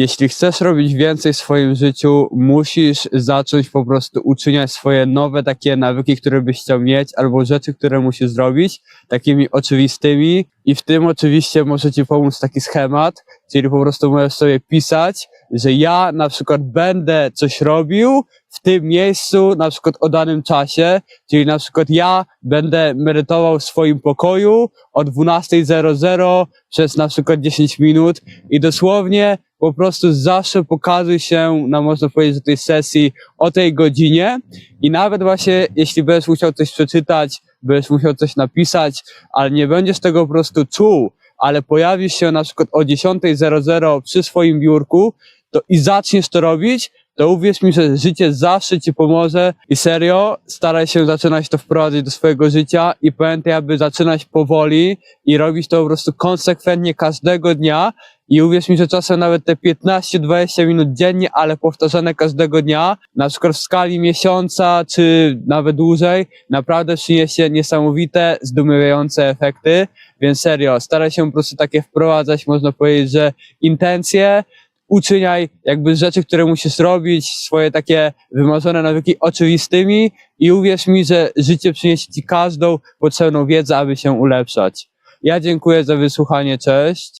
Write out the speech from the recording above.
jeśli chcesz robić więcej w swoim życiu, musisz zacząć po prostu uczyniać swoje nowe takie nawyki, które byś chciał mieć, albo rzeczy, które musisz zrobić, takimi oczywistymi. I w tym oczywiście może ci pomóc taki schemat, czyli po prostu możesz sobie pisać, że ja na przykład będę coś robił w tym miejscu, na przykład o danym czasie, czyli na przykład ja będę medytował w swoim pokoju o 12.00 przez na przykład 10 minut i dosłownie po prostu zawsze pokazuj się na można powiedzieć że tej sesji o tej godzinie. I nawet właśnie jeśli będziesz musiał coś przeczytać, będziesz musiał coś napisać, ale nie będziesz tego po prostu czuł, ale pojawisz się na przykład o 10.00 przy swoim biurku to i zaczniesz to robić, to uwierz mi, że życie zawsze ci pomoże i serio staraj się zaczynać to wprowadzać do swojego życia i pamiętaj, aby zaczynać powoli i robić to po prostu konsekwentnie każdego dnia i uwierz mi, że czasem nawet te 15-20 minut dziennie, ale powtarzane każdego dnia, na przykład w skali miesiąca czy nawet dłużej, naprawdę przyniesie niesamowite, zdumiewające efekty. Więc serio, staraj się po prostu takie wprowadzać, można powiedzieć, że intencje, uczyniaj jakby rzeczy, które musisz robić, swoje takie wymarzone nawyki oczywistymi i uwierz mi, że życie przyniesie ci każdą potrzebną wiedzę, aby się ulepszać. Ja dziękuję za wysłuchanie, cześć.